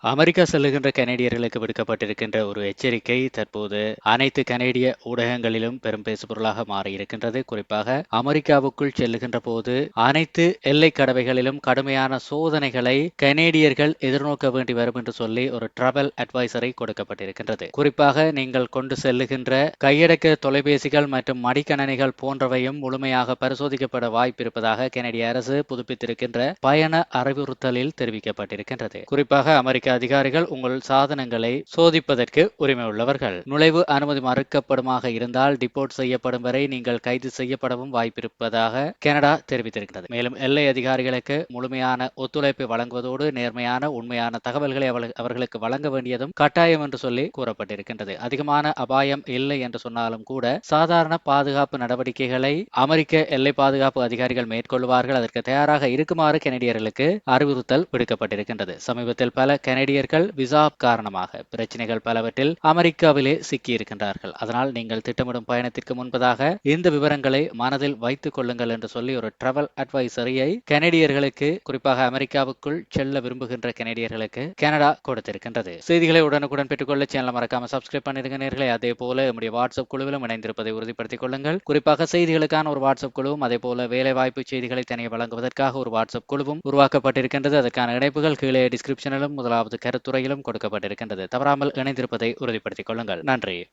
America செல்லுகின்ற கனேடியர்களுக்கு விடுக்கப்பட்டிருக்கின்ற ஒரு எச்சரிக்கை தற்போது அனைத்து கனேடிய ஊடகங்களிலும் பெரும் பேசுபொருளாக மாறியிருக்கின்றது. குறிப்பாக அமெரிக்காவுக்குள் செல்லுகின்ற போது அனைத்து எல்லை கடவைகளிலும் கடுமையான சோதனைகளை கனேடியர்கள் எதிர்நோக்க வேண்டி வரும் என்று சொல்லி ஒரு டிராவல் அட்வைசரை கொடுக்கப்பட்டிருக்கின்றது. குறிப்பாக நீங்கள் கொண்டு செல்லுகின்ற கையடக்க தொலைபேசிகள் மற்றும் மடிக்கணனிகள் போன்றவையும் முழுமையாக பரிசோதிக்கப்பட வாய்ப்பிருப்பதாக கனேடிய அரசு புதுப்பித்திருக்கின்ற பயண அறிவுறுத்தலில் தெரிவிக்கப்பட்டிருக்கின்றது. குறிப்பாக அமெரிக்க அதிகாரிகள் உங்கள் சாதனங்களை சோதிப்பதற்கு உரிமை உள்ளவர்கள் நுழைவு அனுமதி மறுக்கப்படுமாக இருந்தால் டிபோர்ட் செய்யப்படும் வரை நீங்கள் கைது செய்யப்படவும் வாய்ப்பிருப்பதாக கனடா தெரிவித்திருக்கிறது. மேலும் எல்லை அதிகாரிகளுக்கு முழுமையான ஒத்துழைப்பை வழங்குவதோடு நேர்மையான உண்மையான தகவல்களை அவர்களுக்கு வழங்க வேண்டியதும் கட்டாயம் என்று சொல்லி கூறப்பட்டிருக்கின்றது. அதிகமான அபாயம் இல்லை என்று சொன்னாலும் கூட சாதாரண பாதுகாப்பு நடவடிக்கைகளை அமெரிக்க எல்லை பாதுகாப்பு அதிகாரிகள் மேற்கொள்வார்கள். அதற்கு தயாராக இருக்குமாறு கெனடியர்களுக்கு அறிவுறுத்தல் விடுக்கப்பட்டிருக்கின்றது. சமீபத்தில் பல கனடியர்கள் விசா காரணமாக பிரச்சனைகள் பலவற்றில் அமெரிக்காவிலே சிக்கியிருக்கின்றார்கள். அதனால் நீங்கள் திட்டமிடும் பயணத்திற்கு முன்பதாக இந்த விவரங்களை மனதில் வைத்துக் கொள்ளுங்கள் என்று சொல்லி ஒரு டிராவல் அட்வைசரியை கனடியர்களுக்கு குறிப்பாக அமெரிக்காவுக்குள் செல்ல விரும்புகின்ற கனடியர்களுக்கு கனடா கொடுத்திருக்கின்றது. செய்திகளை உடனுக்குடன் பெற்றுக்கொள்ள சேனலை மறக்காம சப்ஸ்கிரைப் பண்ணிருங்க நேர்களை. அதே போல நம்முடைய வாட்ஸ்அப் குழுவிலும் இணைந்திருப்பதை உறுதிப்படுத்திக் கொள்ளுங்கள். குறிப்பாக செய்திகளுக்கான ஒரு வாட்ஸ்அப் குழுவும் அதே போல வேலை வாய்ப்பு செய்திகளை தனியே வழங்குவதற்காக ஒரு வாட்ஸ்அப் குழுவும் உருவாக்கப்பட்டிருக்கின்றது. அதற்கான இணைப்புகள் கீழே டிஸ்கிரிப்ஷனிலும் முதலாவது கருத்துறையிலும் கொடுக்கப்பட்டிருக்கின்றது. தவறாமல் இணைந்திருப்பதை உறுதிப்படுத்திக் கொள்ளுங்கள். நன்றி.